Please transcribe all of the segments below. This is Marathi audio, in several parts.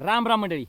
राम राम मंडळी.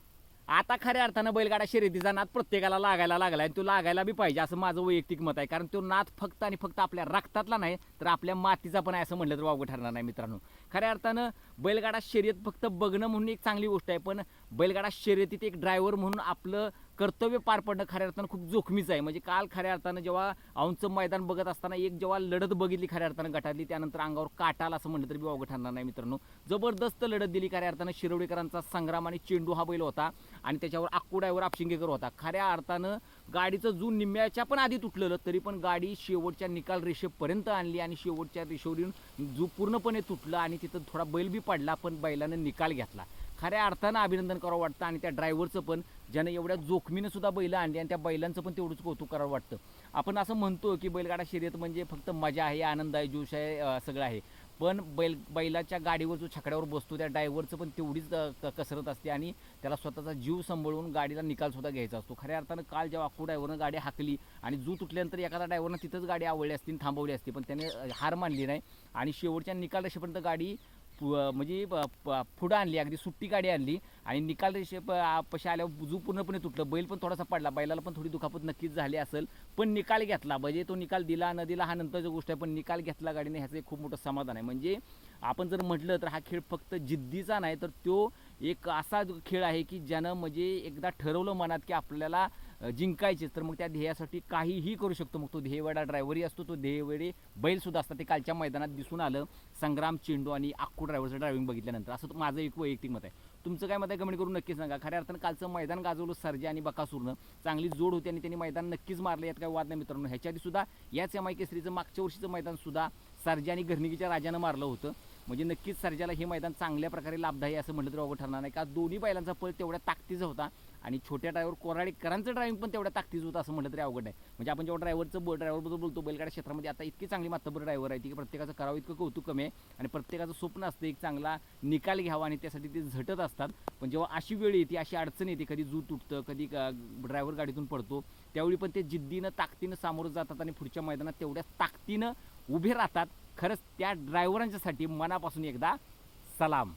आता खऱ्या अर्थानं बैलगाडा शर्यतीचा नाद प्रत्येकाला लागायला लागला आणि तो लागायला बी पाहिजे असं माझं वैयक्तिक मत आहे. कारण तो नाद फक्त आणि फक्त आपल्या रक्तातला नाही तर आपल्या मातीचा पण आहे असं म्हटलं तर वावगं ठरणार नाही मित्रांनो. खऱ्या अर्थानं बैलगाडा शर्यत फक्त बघणं म्हणून एक चांगली गोष्ट आहे पण बैलगाडा शर्यतीत एक ड्रायव्हर म्हणून आपलं कर्तव्य पार पडणं खऱ्या अर्थानं खूप जोखमीचं आहे. म्हणजे काल खऱ्या अर्थानं जेव्हा औंचं मैदान बघत असताना एक जेव्हा लढत बघितली खऱ्या अर्थानं गटातली त्यानंतर अंगावर काटाला असं म्हटलं तरी बी अवघड ठरणार नाही मित्रांनो. जबरदस्त लढत दिली खऱ्या अर्थानं शिरवडीकरांचा संग्राम आणि चेंडू हा बैल होता आणि त्याच्यावर आक्कू आपशिंगेकर होता. खऱ्या अर्थानं गाडीचं जून निम्म्याच्या पण आधी तुटलेलं तरी पण गाडी शेवटच्या निकाल रेषेपर्यंत आणली आणि शेवटच्या रेषेवरून जू पूर्णपणे तुटलं आणि तिथं थोडा बैल बी पडला पण बैलानं निकाल घेतला. खऱ्या अर्थानं अभिनंदन करावं वाटतं आणि त्या ड्रायव्हरचं पण ज्यानं एवढ्या जोखमीनं सुद्धा बैलं आणली आणि त्या बैलांचं पण तेवढंच कौतुक करावं वाटतं. आपण असं म्हणतो की बैलगाडा शर्यत म्हणजे फक्त मजा आहे आनंद आहे जोश आहे सगळं आहे. पण बैल बैलाच्या गाडीवर जो छकड्यावर बसतो त्या ड्रायव्हरचं पण तेवढीच कसरत असते आणि त्याला स्वतःचा जीव सांभाळून गाडीला निकालसुद्धा घ्यायचा असतो. खऱ्या अर्थानं काल जेव्हा अक्कू ड्रायव्हरनं गाडी हाकली आणि जू तुटल्यानंतर एखादा ड्रायव्हरनं तिथंच गाडी आवडली असती आणि थांबवली असती पण त्याने हार मानली नाही आणि शेवटच्या निकाल रेषेपर्यंत गाडी म्हणजे प- पुढं आणली अगदी सुट्टी गाडी आणली आणि निकाल रेषे प- पशी आल्यावर जू पूर्णपणे तुटलं. बैल पण थोडासा पडला. बैलाला पण थोडी दुखापत नक्कीच झाली असेल. पण निकाल घेतला. म्हणजे तो निकाल दिला न दिला हा नंतरची गोष्ट आहे. पण निकाल घेतला गाडीने ह्याचं एक खूप मोठं समाधान आहे. म्हणजे आपण जर म्हटलं तर हा खेळ फक्त जिद्दीचा नाही तर तो एक असा खेळ आहे की ज्यानं म्हणजे एकदा ठरवलं मनात की आपल्याला जिंकायचेच तर मग त्या ध्येयासाठी काहीही करू शकतो. मग तो ध्येयवेडा ड्रायव्हरही असतो तो ध्येयवेडे बैलसुद्धा असतात. ते कालच्या मैदानात दिसून आलं. संग्राम चेंडू आणि आक्कू ड्रायव्हरचं ड्रायव्हिंग बघितल्यानंतर. असं माझं एक वैयक्तिक मत आहे. तुमचं काय मत आहे? कमेंट करून नक्कीच सांगा. खऱ्या अर्थानं कालचं मैदान गाजवलं सर्जे आणि बकासूरनं. चांगली जोड होती आणि त्यांनी मैदान नक्कीच मारलं. यात काय वाद नाही मित्रांनो. ह्याच्याआधी सुद्धा याच एम आय केसरीचं मागच्या वर्षीचं मैदानसुद्धा सर्जे आणि घरणिकीच्या राजानं मारलं होतं. म्हणजे नक्कीच सर्जाला हे मैदान चांगल्या प्रकारे लाभदायी असं म्हटलं तर अवघड ठरणार नाही. का दोन्ही बैलांचा पळ तेवढ्या ताकदीचा होता. आणि छोट्या ड्रायव्हर कोराडेकरांचं ड्रायव्हिंग पण तेवढ्या ताकदीचं होतं असं म्हटलं तरी अवघड आहे म्हणजे आपण जेव्हा ड्रायव्हरचं बो ड्रायव्हरबद्दल बोलतो बैलगाड्या क्षेत्रामध्ये आता इतकी चांगली मातबर ड्रायव्हर आहे की प्रत्येकाचं करावं इतकं कौतुक कमी आहे आणि प्रत्येकाचं स्वप्न असतं एक चांगला निकाल घ्यावा आणि त्यासाठी ते झटत असतात. पण जेव्हा अशी वेळ येते अशी अडचण येते कधी जू तुटतं कधी ड्रायव्हर गाडीतून पडतो त्यावेळी पण ते जिद्दीनं ताकदीनं सामोरं जातात आणि पुढच्या मैदानात तेवढ्या ताकदीनं उभे राहतात. खरंच त्या ड्रायव्हरांच्यासाठी मनापासून एकदा सलाम.